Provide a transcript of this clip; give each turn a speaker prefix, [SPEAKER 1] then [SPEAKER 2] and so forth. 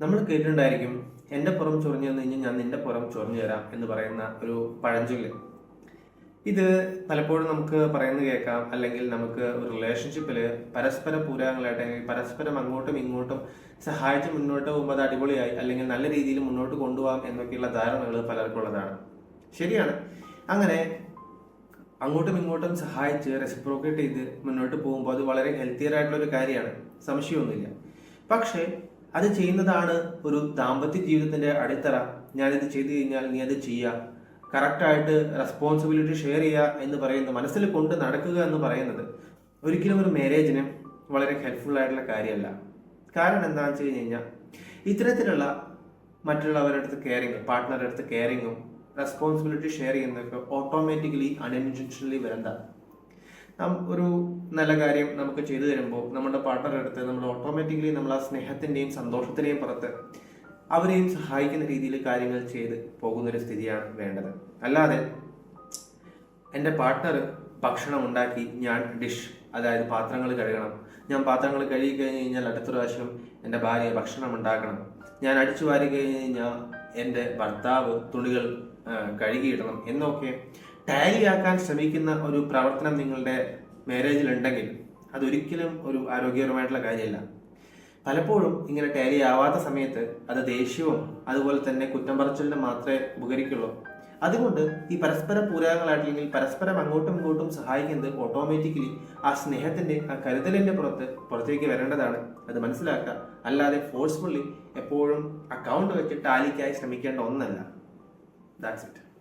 [SPEAKER 1] നമ്മൾ കേട്ടിട്ടുണ്ടായിരിക്കും എന്റെ പുറം ചൊറിഞ്ഞു തന്നു കഴിഞ്ഞാൽ ഞാൻ നിന്റെ പുറം ചൊറിഞ്ഞു തരാം എന്ന് പറയുന്ന ഒരു പഴഞ്ചൊല്ല്. ഇത് പലപ്പോഴും നമുക്ക് പറയുന്നത് കേൾക്കാം അല്ലെങ്കിൽ നമുക്ക് റിലേഷൻഷിപ്പിൽ പരസ്പര പൂരകങ്ങളായിട്ട് അല്ലെങ്കിൽ പരസ്പരം അങ്ങോട്ടും ഇങ്ങോട്ടും സഹായിച്ച് മുന്നോട്ട് പോകുമ്പോൾ അത് അടിപൊളിയായി അല്ലെങ്കിൽ നല്ല രീതിയിൽ മുന്നോട്ട് കൊണ്ടുപോകാം എന്നൊക്കെയുള്ള ധാരണകൾ പലർക്കും ഉള്ളതാണ്. ശരിയാണ്. അങ്ങനെ അങ്ങോട്ടും ഇങ്ങോട്ടും സഹായിച്ച് റെസിപ്രോക്കേറ്റ് ചെയ്ത് മുന്നോട്ട് പോകുമ്പോൾ അത് വളരെ ഹെൽത്തിയർ ആയിട്ടുള്ള ഒരു കാര്യമാണ്. സംശയമൊന്നുമില്ല. പക്ഷേ അത് ചെയ്യുന്നതാണ് ഒരു ദാമ്പത്യ ജീവിതത്തിന്റെ അടിത്തറ. ഞാനിത് ചെയ്തു കഴിഞ്ഞാൽ നീ അത് ചെയ്യുക. കറക്റ്റായിട്ട് റെസ്പോൺസിബിലിറ്റി ഷെയർ ചെയ്യുക എന്ന് പറയുന്നത് മനസ്സിൽ കൊണ്ട് നടക്കുക എന്ന് പറയുന്നത് ഒരിക്കലും ഒരു മാരേജിന് വളരെ ഹെൽപ്ഫുൾ ആയിട്ടുള്ള കാര്യമല്ല. കാരണം എന്താണെന്ന് വെച്ച് കഴിഞ്ഞ് കഴിഞ്ഞാൽ ഇത്തരത്തിലുള്ള മറ്റുള്ളവരുടെ അടുത്ത് കെയറിങ് പാർട്ട്ണറുടെ അടുത്ത് കെയറിങ്ങും റെസ്പോൺസിബിലിറ്റി ഷെയർ ചെയ്യുന്നതൊക്കെ ഓട്ടോമാറ്റിക്കലി അൺഇന്റൻഷനലി വരുന്നതാണ്. ഒരു നല്ല കാര്യം നമുക്ക് ചെയ്തു തരുമ്പോൾ നമ്മുടെ പാർട്ട്ണറെ അടുത്ത് നമ്മൾ ഓട്ടോമാറ്റിക്കലി നമ്മൾ ആ സ്നേഹത്തിന്റെയും സന്തോഷത്തിന്റെയും പുറത്ത് അവരെയും സഹായിക്കുന്ന രീതിയിൽ കാര്യങ്ങൾ ചെയ്ത് പോകുന്നൊരു സ്ഥിതിയാണ് വേണ്ടത്. അല്ലാതെ എന്റെ പാർട്ട്ണർ ഭക്ഷണം ഉണ്ടാക്കി ഞാൻ ഡിഷ് അതായത് പാത്രങ്ങൾ കഴുകണം. ഞാൻ പാത്രങ്ങൾ കഴുകി കഴിഞ്ഞ് കഴിഞ്ഞാൽ അടുത്ത പ്രാവശ്യം എന്റെ ഭാര്യ ഭക്ഷണം ഉണ്ടാക്കണം. ഞാൻ അടിച്ചു വാരി കഴിഞ്ഞ് കഴിഞ്ഞാൽ എന്റെ ഭർത്താവ് തുണികൾ കഴുകിയിടണം എന്നൊക്കെ ടാലി ആക്കാൻ ശ്രമിക്കുന്ന ഒരു പ്രവർത്തനം നിങ്ങളുടെ മാരേജിൽ ഉണ്ടെങ്കിൽ അതൊരിക്കലും ഒരു ആരോഗ്യപരമായിട്ടുള്ള കാര്യമല്ല. പലപ്പോഴും ഇങ്ങനെ ടാലി ആവാത്ത സമയത്ത് അത് ദേഷ്യവും അതുപോലെ തന്നെ കുറ്റം പറച്ചിലിന് മാത്രമേ ഉപകരിക്കുള്ളൂ. അതുകൊണ്ട് ഈ പരസ്പര പൂരകങ്ങളായിട്ടില്ലെങ്കിൽ പരസ്പരം അങ്ങോട്ടും ഇങ്ങോട്ടും സഹായിക്കുന്നത് ഓട്ടോമാറ്റിക്കലി ആ സ്നേഹത്തിന്റെ ആ കരുതലിന്റെ പുറത്ത് പുറത്തേക്ക് വരേണ്ടതാണ്. അത് മനസ്സിലാക്കുക. അല്ലാതെ ഫോഴ്സ്ഫുള്ളി എപ്പോഴും അക്കൗണ്ട് വെച്ച് ടാലിക്കായി ശ്രമിക്കേണ്ട ഒന്നല്ല. That's it